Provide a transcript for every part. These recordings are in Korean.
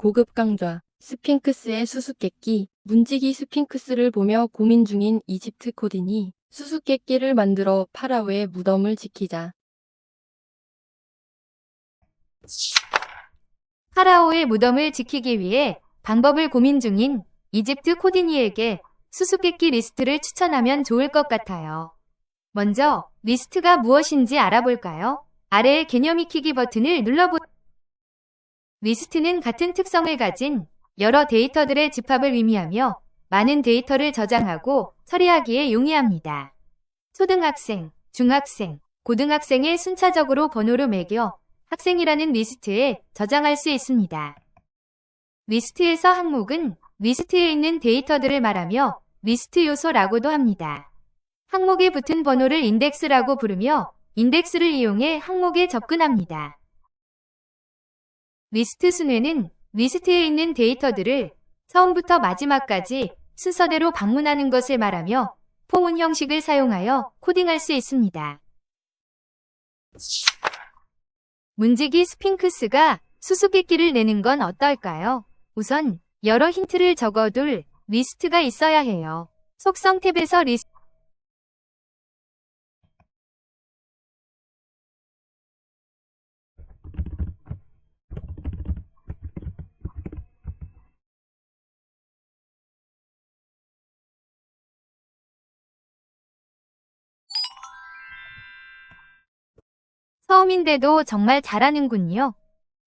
고급 강좌, 스핑크스의 수수께끼, 문지기 스핑크스를 보며 고민 중인 이집트 코딘이 수수께끼를 만들어 파라오의 무덤을 지키자. 파라오의 무덤을 지키기 위해 방법을 고민 중인 이집트 코디니에게 수수께끼 리스트를 추천하면 좋을 것 같아요. 먼저 리스트가 무엇인지 알아볼까요? 아래의 개념 익히기 버튼을 눌러보 리스트는 같은 특성을 가진 여러 데이터들의 집합을 의미하며 많은 데이터를 저장하고 처리하기에 용이합니다. 초등학생, 중학생, 고등학생의 순차적으로 번호를 매겨 학생이라는 리스트에 저장할 수 있습니다. 리스트에서 항목은 리스트에 있는 데이터들을 말하며 리스트 요소라고도 합니다. 항목에 붙은 번호를 인덱스라고 부르며 인덱스를 이용해 항목에 접근합니다. 리스트 순회는 리스트에 있는 데이터들을 처음부터 마지막까지 순서대로 방문하는 것을 말하며 포문 형식을 사용하여 코딩할 수 있습니다. 문지기 스핑크스가 수수께끼를 내는 건 어떨까요? 우선 여러 힌트를 적어둘 리스트가 있어야 해요. 속성 탭에서 리스트 처음인데도 정말 잘하는군요.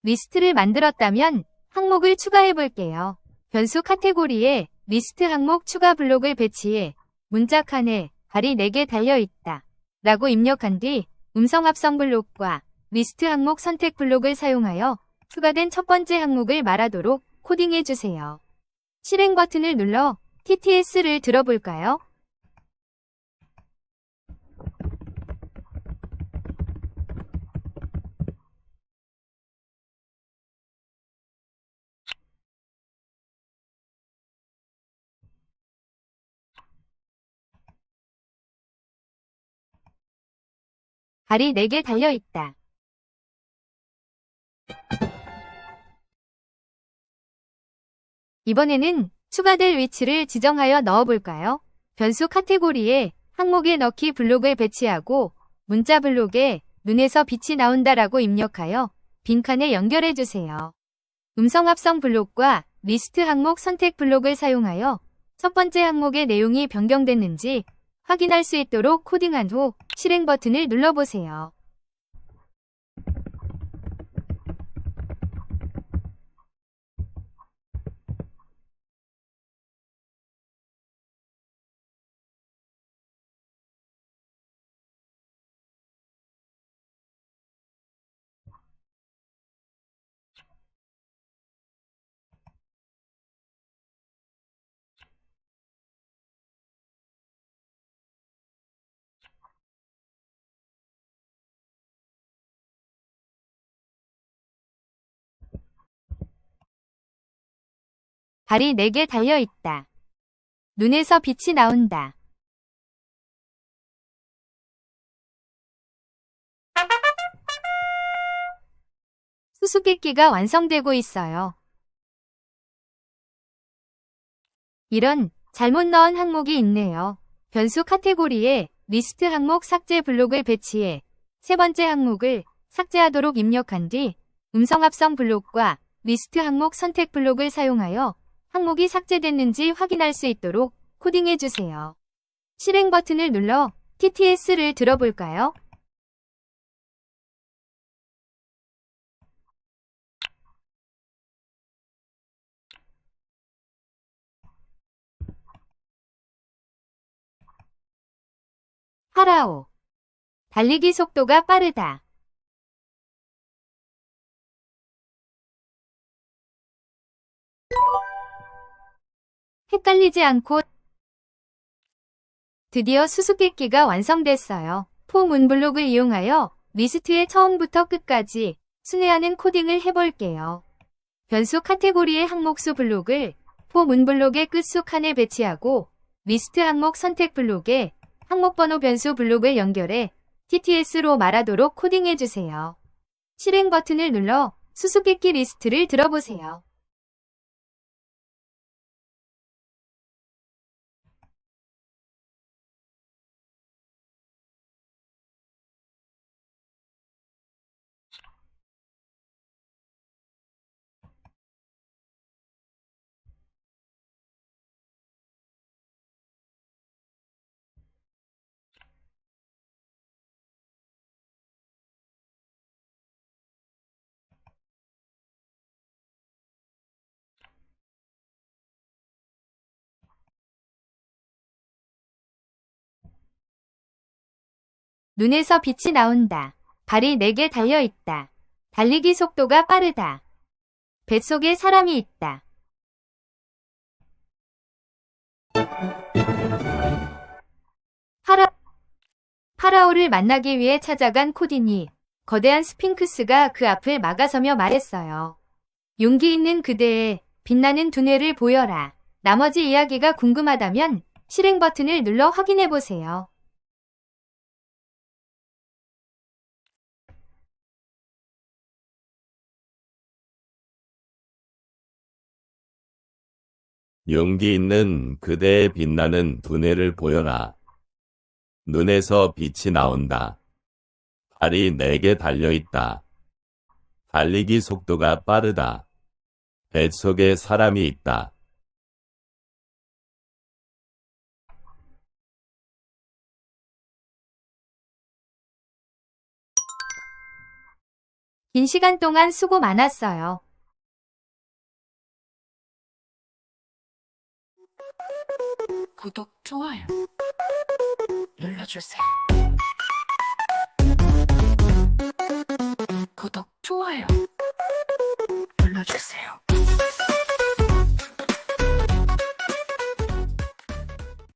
리스트를 만들었다면 항목을 추가해 볼게요. 변수 카테고리에 리스트 항목 추가 블록을 배치해 문자 칸에 발이 4개 달려 있다. 라고 입력한 뒤 음성 합성 블록과 리스트 항목 선택 블록을 사용하여 추가된 첫 번째 항목을 말하도록 코딩해 주세요. 실행 버튼을 눌러 TTS를 들어볼까요? 발이 4개 달려 있다. 이번에는 추가될 위치를 지정하여 넣어볼까요? 변수 카테고리에 항목에 넣기 블록을 배치하고 문자 블록에 눈에서 빛이 나온다라고 입력하여 빈칸에 연결해주세요. 음성 합성 블록과 리스트 항목 선택 블록을 사용하여 첫 번째 항목의 내용이 변경됐는지 확인할 수 있도록 코딩한 후 실행 버튼을 눌러보세요. 발이 4개 달려 있다. 눈에서 빛이 나온다. 수수께끼가 완성되고 있어요. 이런 잘못 넣은 항목이 있네요. 변수 카테고리에 리스트 항목 삭제 블록을 배치해 세 번째 항목을 삭제하도록 입력한 뒤 음성 합성 블록과 리스트 항목 선택 블록을 사용하여 항목이 삭제됐는지 확인할 수 있도록 코딩해 주세요. 실행 버튼을 눌러 TTS를 들어볼까요? 파라오. 달리기 속도가 빠르다. 헷갈리지 않고 드디어 수수께끼가 완성됐어요. 포 문블록을 이용하여 리스트의 처음부터 끝까지 순회하는 코딩을 해볼게요. 변수 카테고리의 항목수 블록을 포 문블록의 끝수 칸에 배치하고 리스트 항목 선택 블록에 항목 번호 변수 블록을 연결해 TTS로 말하도록 코딩해주세요. 실행 버튼을 눌러 수수께끼 리스트를 들어보세요. 눈에서 빛이 나온다. 발이 네개 달려 있다. 달리기 속도가 빠르다. 뱃속에 사람이 있다. 파라, 파라오를 만나기 위해 찾아간 코딘이 거대한 스핑크스가 그 앞을 막아서며 말했어요. 용기 있는 그대의 빛나는 두뇌를 보여라. 나머지 이야기가 궁금하다면 실행 버튼을 눌러 확인해 보세요. 용기 있는 그대의 빛나는 두뇌를 보여라. 눈에서 빛이 나온다. 발이 네 개 달려있다. 달리기 속도가 빠르다. 뱃속에 사람이 있다. 긴 시간 동안 수고 많았어요. 구독, 좋아요 눌러주세요. 구독, 좋아요 눌러주세요.